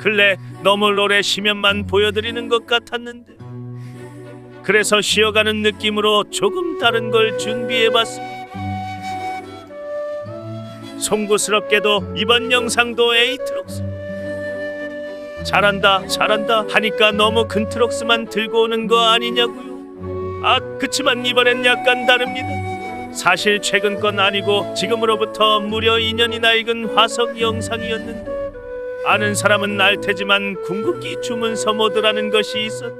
근래 너무 오래 쉬면만 보여드리는 것 같았는데 그래서 쉬어가는 느낌으로 조금 다른 걸 준비해봤습니다. 송구스럽게도 이번 영상도 에이트록스. 잘한다 잘한다 하니까 너무 큰 트럭스만 들고 오는 거 아니냐고요. 아 그치만 이번엔 약간 다릅니다. 사실 최근 건 아니고 지금으로부터 무려 2년이나 익은 화석 영상이었는데 아는 사람은 알 테지만 궁극기 주문서 모드라는 것이 있었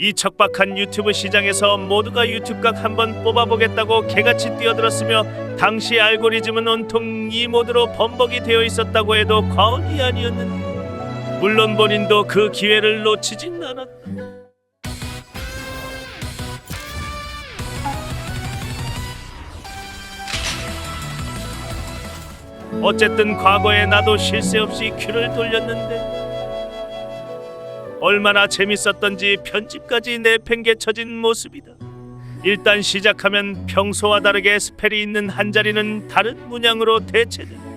이 척박한 유튜브 시장에서 모두가 유튜브각 한번 뽑아보겠다고 개같이 뛰어들었으며 당시 알고리즘은 온통 이 모드로 범벅이 되어 있었다고 해도 과언이 아니었는데 물론 본인도 그 기회를 놓치진 않았다. 어쨌든 과거에 나도 쉴 새 없이 큐를 돌렸는데 얼마나 재밌었던지 편집까지 내팽개쳐진 모습이다. 일단 시작하면 평소와 다르게 스펠이 있는 한 자리는 다른 문양으로 대체된다.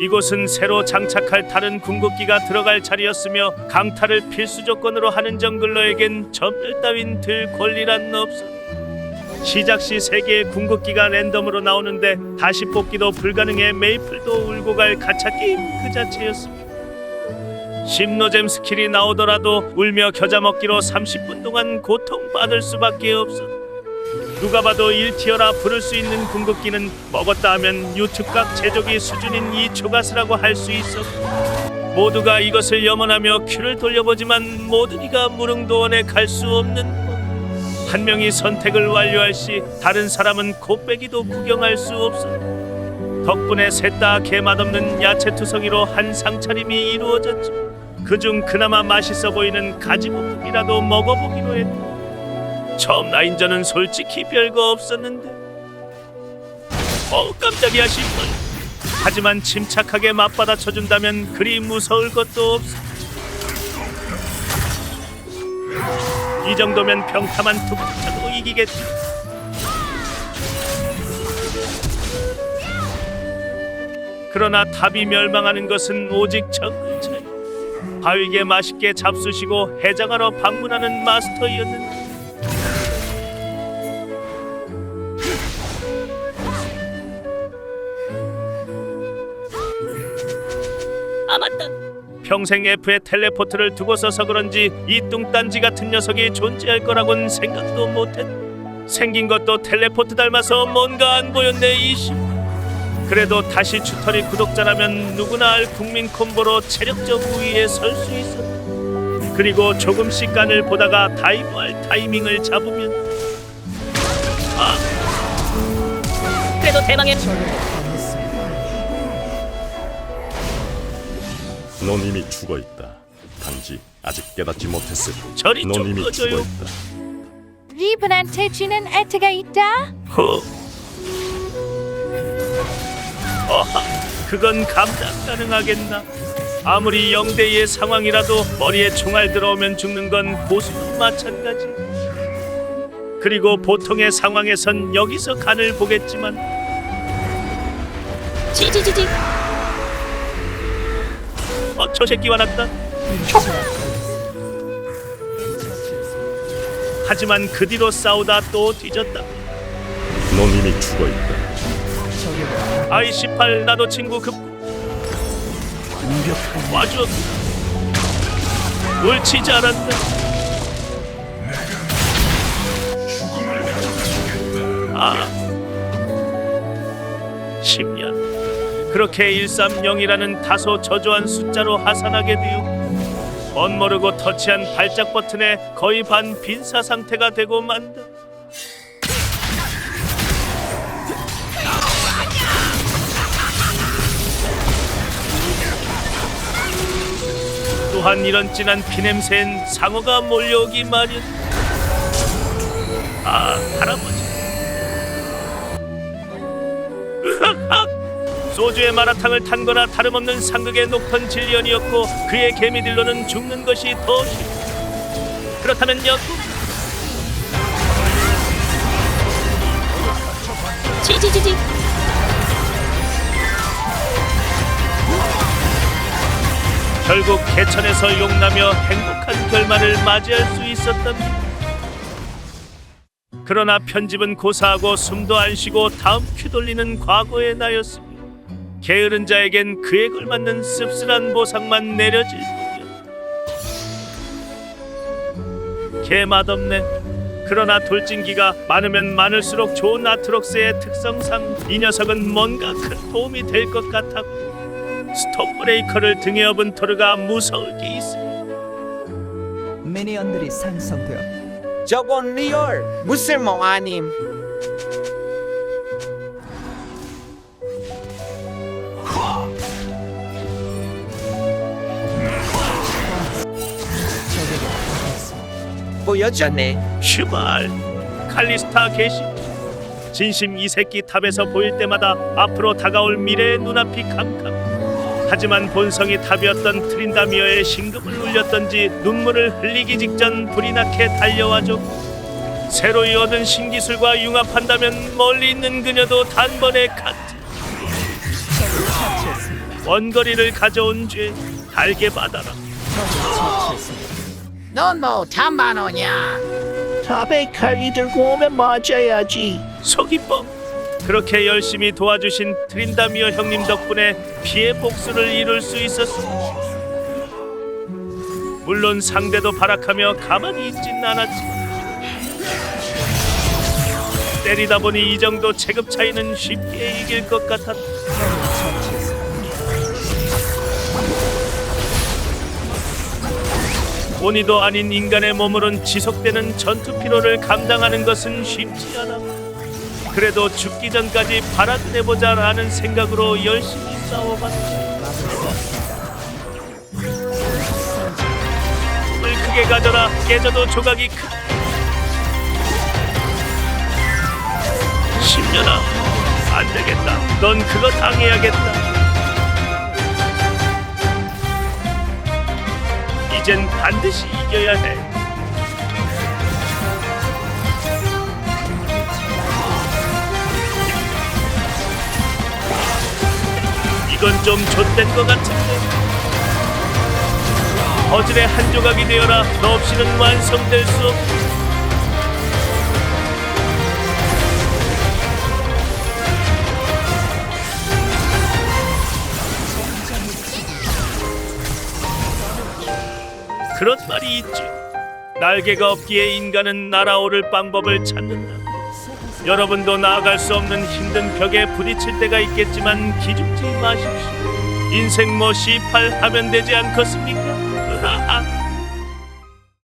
이곳은 새로 장착할 다른 궁극기가 들어갈 자리였으며 강타를 필수 조건으로 하는 정글러에겐 전멸 따윈 들 권리란 없어. 시작 시세 개의 궁극기가 랜덤으로 나오는데 다시 뽑기도 불가능해 메이플도 울고 갈 가챠 게임 그 자체였습니다. 심노잼 스킬이 나오더라도 울며 겨자 먹기로 30분 동안 고통받을 수밖에 없어. 누가 봐도 1티어라 부를 수 있는 궁극기는 먹었다 하면 유튜브각 제조기 수준인 이 조가스라고 할 수 있어. 모두가 이것을 염원하며 큐를 돌려보지만 모두니가 무릉도원에 갈 수 없는 법. 한 명이 선택을 완료할 시 다른 사람은 곱빼기도 구경할 수 없어. 덕분에 셋 다 개맛없는 야채 투성이로 한 상차림이 이루어졌지. 그중 그나마 맛있어 보이는 가지볶음이라도 먹어보기로 했다. 처음 라인전은 솔직히 별거 없었는데 어 깜짝이야 싶군 하지만 침착하게 맞받아 쳐준다면 그리 무서울 것도 없어 이 정도면 평타만 툭 쳐도 이기겠지. 그러나 탑이 멸망하는 것은 오직 정글 차이. 바위게 맛있게 잡수시고 해장하러 방문하는 마스터였는데 평생 F에 텔레포트를 두고 서서 그런지 이 뚱딴지 같은 녀석이 존재할 거라곤 생각도 못했. 생긴 것도 텔레포트 닮아서 뭔가 안 보였네 이씨. 그래도 다시 주터리 구독자라면 누구나 알 국민 콤보로 체력적 우위에 설 수 있어. 그리고 조금씩 간을 보다가 다이브할 타이밍을 잡으면 아 그래도 대망의 넌 이미 죽어 있다. 단지 아직 깨닫지 못했을 뿐. 저리 넌 좀 이미 꺼져요. 죽어 있다. 리브한테 주는 애트가 있다. 허. 어하, 그건 감당 가능하겠나? 아무리 영대의 상황이라도 머리에 총알 들어오면 죽는 건 고수도 마찬가지. 그리고 보통의 상황에선 여기서 간을 보겠지만 지지지지. 어, 저 새끼 화났다. 하지만 그 뒤로 싸우다 또 뒤졌다. 넌 이미 죽어 있다. 아이 18 나도 친구 급구 와줘 옳지 잘한다 아 10년 그렇게 130이라는 다소 저조한 숫자로 하산하게 되어 멋모르고 터치한 발작 버튼에 거의 반 빈사 상태가 되고 만다 또한 이런 진한 피냄새엔 상어가 몰려오기 마련. 아 할아버지. 소주에 마라탕을 탄 거나 다름없는 상극의 녹턴 진리언이었고 그의 개미들로는 죽는 것이 더 싫. 그렇다면 역구 지지지지. 결국 개천에서 용나며 행복한 결말을 맞이할 수 있었답니다. 그러나 편집은 고사하고 숨도 안 쉬고 다음 큐 돌리는 과거의 나였으며 게으른 자에겐 그에 걸맞는 씁쓸한 보상만 내려질 뿐이었다. 개 맛없네. 그러나 돌진기가 많으면 많을수록 좋은 아트록스의 특성상 이 녀석은 뭔가 큰 도움이 될 것 같았고 스톱브레이커를 등에 업은 토르가 무서울 게 있습니다. 미니언들이 생성되어 저건 리얼 무슨 뭐 아님 보여줬네. 슈발 칼리스타 개시. 진심 이 새끼 탑에서 보일 때마다 앞으로 다가올 미래의 눈앞이 캄캄. 하지만 본성이 탑이었던 트린다미어의 신금을 울렸던지 눈물을 흘리기 직전 불이 나게 달려와줬고 새로이 얻은 신기술과 융합한다면 멀리 있는 그녀도 단번에 처치했습니다. 원거리를 가져온 죄 달게 받아라. 처치했습니다. 넌뭐 잠만 오냐? 탑에 칼이 들고 오면 맞아야지. 소기법 그렇게 열심히 도와주신 트린다미어 형님 덕분에 피해 복수를 이룰 수 있었습니다. 물론 상대도 발악하며 가만히 있진 않았지만 때리다 보니 이 정도 체급 차이는 쉽게 이길 것 같았다. 본이도 아닌 인간의 몸으론 지속되는 전투 피로를 감당하는 것은 쉽지 않아. 그래도 죽기 전까지 발악해보자라는 생각으로 열심히 싸워봤다. 꿈을 크게 가져라 깨져도 조각이 크. 10년아 안 되겠다. 넌 그거 당해야겠다. 이젠 반드시 이겨야 해. 이건 좀 좆된 것 같은데. 퍼즐의 한 조각이 되어라 너 없이는 완성될 수 없. 그런 말이 있죠. 날개가 없기에 인간은 날아오를 방법을 찾는다. 여러분도 나아갈 수 없는 힘든 벽에 부딪힐 때가 있겠지만 기죽지 마십시오. 인생 뭐 C8 하면 되지 않겠습니까?